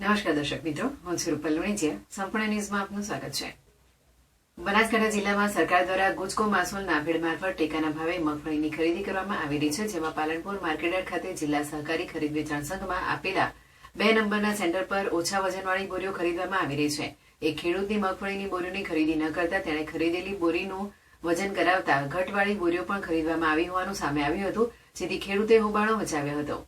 નમસ્કાર દર્શક મિત્રો, હું છું રૂપલ લુણીચિયા સંપૂર્ણ ન્યૂઝમાં આપનું સ્વાગત છે. બનાસકાંઠા જિલ્લામાં સરકાર દ્વારા ગુજકો માસોલ નાભેડ મારફત ટેકાના ભાવે મગફળીની ખરીદી કરવામાં આવી રહી છે, જેમાં પાલનપુર માર્કેટયાર્ડ ખાતે જિલ્લા સહકારી ખરીદ વેચાણ સંઘમાં આપેલા બે નંબરના સેન્ટર પર ઓછા વજનવાળી બોરીઓ ખરીદવામાં આવી રહી છે. એક ખેડૂતની મગફળીની બોરીઓની ખરીદી ન કરતા તેણે ખરીદેલી બોરીનું વજન કરાવતા ઘટવાળી બોરીઓ પણ ખરીદવામાં આવી હોવાનું સામે આવ્યું હતું, જેથી ખેડૂતે હોબાળો મચાવ્યો હતો.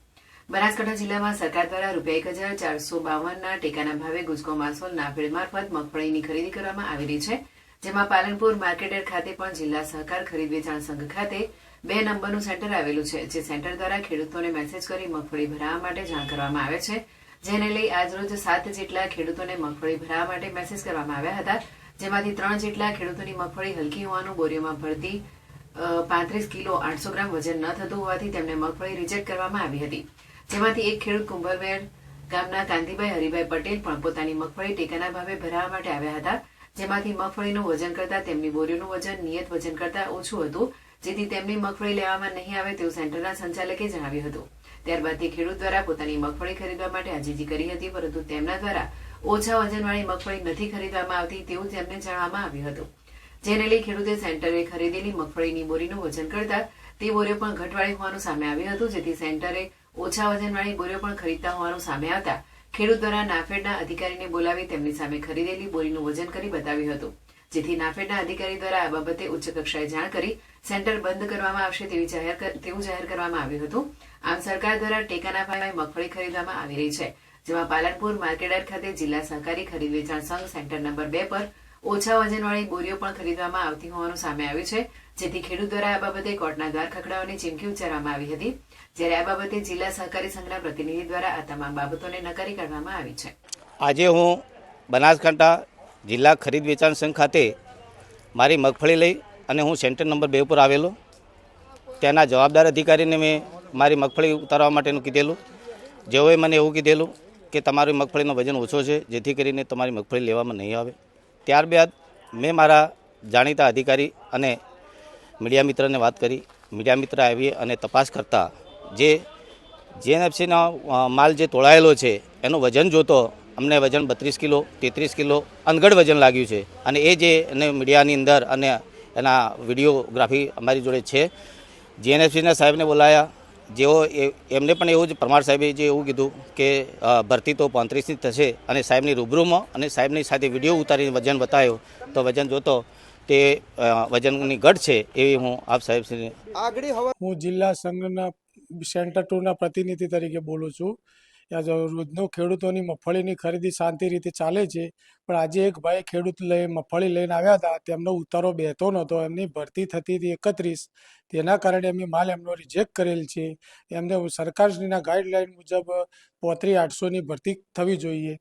બનાસકાંઠા જિલ્લામાં સરકાર દ્વારા રૂપિયા એક હજાર ચારસો બાવનના ટેકાના ભાવે ગુજકો માસોલના નાફેડ મારફત મગફળીની ખરીદી કરવામાં આવી રહી છે, જેમાં પાલનપુર માર્કેટર ખાતે પણ જિલ્લા સહકાર ખરીદ વેચાણ સંઘ ખાતે બે નંબરનું સેન્ટર આવેલું છે, જે સેન્ટર દ્વારા ખેડૂતોને મેસેજ કરી મગફળી ભરાવા માટે જાણ કરવામાં આવે છે, જેને લઈ આજરોજ સાત જેટલા ખેડૂતોને મગફળી ભરાવા માટે મેસેજ કરવામાં આવ્યા હતા, જેમાંથી ત્રણ જેટલા ખેડૂતોની મગફળી હલકી હોવાનું બોરીઓમાં ભરતી પાંત્રીસ કિલો આઠસો ગ્રામ વજન ન થતું હોવાથી તેમને મગફળી રિજેક્ટ કરવામાં આવી હતી. જેમાંથી એક ખેડૂત કુંભરવેર ગામના કાંતિભાઈ હરિભાઈ પટેલ પણ પોતાની મગફળી ટેકાના ભાવે ભરાવા માટે આવ્યા હતા. જેમાંથી મગફળીનું વજન કરતા તેમની બોરીઓનું વજન, નિયત વજન કરતા ઓછું હતું. જેથી તેમની મગફળી લેવામાં નહીં આવે તેવું સેન્ટરના સંચાલકે જણાવ્યું હતું. ત્યારબાદ તે ખેડૂત દ્વારા પોતાની મગફળી ખરીદવા માટે આજીજી કરી હતી, પરંતુ તેમના દ્વારા ઓછા વજનવાળી મગફળી નથી ખરીદવામાં આવતી તેવું તેમને જણાવવામાં આવ્યું હતું. જેને લઈ ખેડૂતે સેન્ટરે ખરીદેલી મગફળીની બોરીનું વજન કરતા તે બોરીઓ પણ ઘટવાળી હોવાનું સામે આવ્યું હતું, જેથી સેન્ટરે ઓછા વજનવાળી બોરીઓ પણ ખરીદતા હોવાનું સામે આવતા ખેડૂત દ્વારા નાફેડના અધિકારીને બોલાવી તેમની સામે ખરીદેલી બોરીનું વજન કરી બતાવ્યું હતું. જેથી નાફેડના અધિકારી દ્વારા આ બાબતે ઉચ્ચ કક્ષાએ જાણ કરી સેન્ટર બંધ કરવામાં આવશે તેવી જાહેર તેવું જાહેર કરવામાં આવ્યું હતું. આમ સરકાર દ્વારા ટેકાના ભાવે મગફળી ખરીદવામાં આવી રહી છે, જેમાં પાલનપુર માર્કેટયાર્ડ ખાતે જિલ્લા સહકારી ખરીદ વેચાણ સંઘ સેન્ટર નંબર બે પર ઓછા વજનવાળી બોરીઓ પણ ખરીદવામાં આવતી હોવાનું સામે આવ્યું છે. જેથી ખેડૂત દ્વારા આ બાબતે કોર્ટના દ્વાર ખખડાવવાની ચીમકી ઉચ્ચારવામાં આવી હતી. જ્યારે આ બાબતે જિલ્લા સહકારી સંઘના પ્રતિનિધિ દ્વારા આ તમામ બાબતોને નકારી કાઢવામાં આવી છે. આજે હું બનાસકાંઠા જિલ્લા ખરીદ વેચાણ સંઘ ખાતે મારી મગફળી લઈ અને હું સેન્ટર નંબર બે ઉપર આવેલો. ત્યાંના જવાબદાર અધિકારીને મેં મારી મગફળી ઉતારવા માટેનું કીધેલું. જેઓએ મને એવું કીધેલું કે તમારી મગફળીનો વજન ઓછો છે, જેથી કરીને તમારી મગફળી લેવામાં નહીં આવે. ત્યારબાદ મેં મારા જાણીતા અધિકારી અને મીડિયા મિત્રને વાત કરી. મીડિયા મિત્ર આવી અને તપાસ કરતા જે જીએનએફસીનો માલ જે તોળાયેલો છે, એનું વજન જોતો અમને વજન બત્રીસ કિલો, તેત્રીસ કિલો અનગઢ વજન લાગ્યું છે. અને એ જે એને મીડિયાની અંદર અને એના વિડીયોગ્રાફી અમારી જોડે છે. જીએનએફસીના સાહેબને બોલાયા. જેઓ એ- એમને પણ એવું જ પરમાર સાહેબે જે એવું કીધું કે ભરતી તો પાંત્રીસની થશે અને સાહેબની રૂબરૂમાં અને સાહેબની સાથે વીડિયો ઉતારીને વજન બતાવ્યો તો વજન જોતો તે વજનની ઘટ છે એવી હું આપ સાહેબ હું જિલ્લા સંઘના સેન્ટર ટુના પ્રતિનિધિ તરીકે બોલું છું. ત્યાં રોજનો ખેડૂતોની મગફળીની ખરીદી શાંતિ રીતે ચાલે છે, પણ આજે એક ભાઈ ખેડૂત લઈ મગફળી લઈને આવ્યા હતા, તેમનો ઉતારો બેહતો નહોતો, એમની ભરતી થતી હતી એકત્રીસ. તેના કારણે એમની માલ એમનો રિજેક્ટ કરેલ છે. એમને સરકારશ્રીના ગાઈડલાઈન મુજબ પોત્રી આઠસોની ભરતી થવી જોઈએ.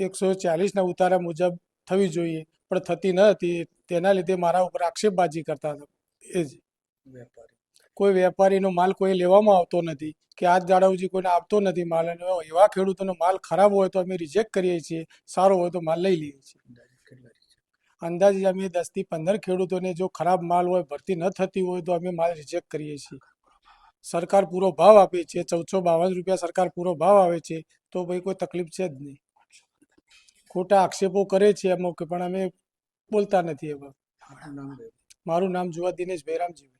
એકસો ચાલીસના ઉતારા મુજબ થવી જોઈએ, પણ થતી ન હતી. તેના લીધે મારા ઉપર આક્ષેપબાજી કરતા હતા. એ જ. કોઈ વેપારીનો માલ કોઈ લેવામાં આવતો નથી કે આજ દાડા સુધી કોઈને આપતો નથી માલ અને એવા ખેડૂતોનો માલ ખરાબ હોય તો અમે રિજેક્ટ કરીએ છીએ સારો હોય તો માલ લઈ લઈએ છીએ. અંદાજે અમે દસથી પંદર ખેડૂતોને જો ખરાબ માલ હોય ભરતી ન થતી હોય તો અમે માલ રિજેક્ટ કરીએ છીએ. સરકાર પૂરો ભાવ આપે છે ચૌદસો બાવન રૂપિયા સરકાર પૂરો ભાવ આવે છે તો ભાઈ કોઈ તકલીફ છે જ નહીં. ખોટા આક્ષેપો કરે છે અમુક પણ અમે બોલતા નથી એવા. મારું નામ જુવા દિનેશ ભૈરામજી